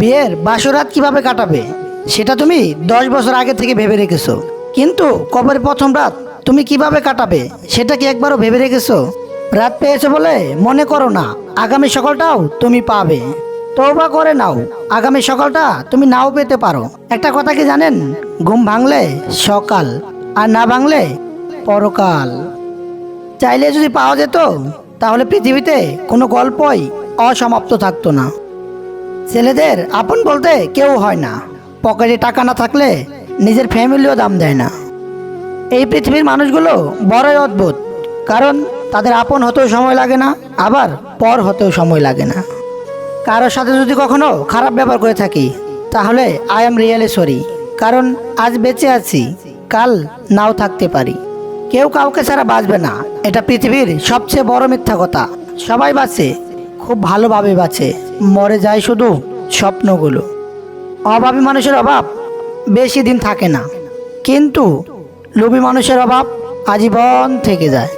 বিয়ের বাসরাত কীভাবে কাটাবে, সেটা তুমি দশ বছর আগে থেকে ভেবে রেখেছো। কিন্তু কবরের প্রথম রাত তুমি কীভাবে কাটাবে, সেটা কি একবারও ভেবে রেখেছো? রাত পেয়েছ বলে মনে করো না, আগামী সকালটাও তুমি পাবে। তৌবা করে নাও, আগামী সকালটা তুমি নাও পেতে পারো। একটা কথা কি জানেন, ঘুম ভাঙলে সকাল আর না ভাঙলে পরকাল। চাইলে যদি পাওয়া যেত, তাহলে পৃথিবীতে কোনো গল্পই অসমাপ্ত থাকতো না। ছেলেদের আপন বলতে কেউ হয় না। পকেটে টাকা না থাকলে নিজের ফ্যামিলিও দাম দেয় না। এই পৃথিবীর মানুষগুলো বড়ই অদ্ভুত, কারণ তাদের আপন হতেও সময় লাগে না, আবার পর হতেও সময় লাগে না। কারোর সাথে যদি কখনো খারাপ ব্যবহার করে থাকি, তাহলে আই এম রিয়েলি সরি কারণ আজ বেঁচে আছি, কাল নাও থাকতে পারি। কেউ কাউকে ছাড়া বাঁচবে না, এটা পৃথিবীর সবচেয়ে বড় মিথ্যা কথা। সবাই বাঁচে, খুব ভালোভাবে বাঁচে। মরে যায় শুধু স্বপ্নগুলো। অভাবী মানুষের অভাব বেশি দিন থাকে না। কিন্তু লোভী মানুষের অভাব আজীবন থেকে যায়।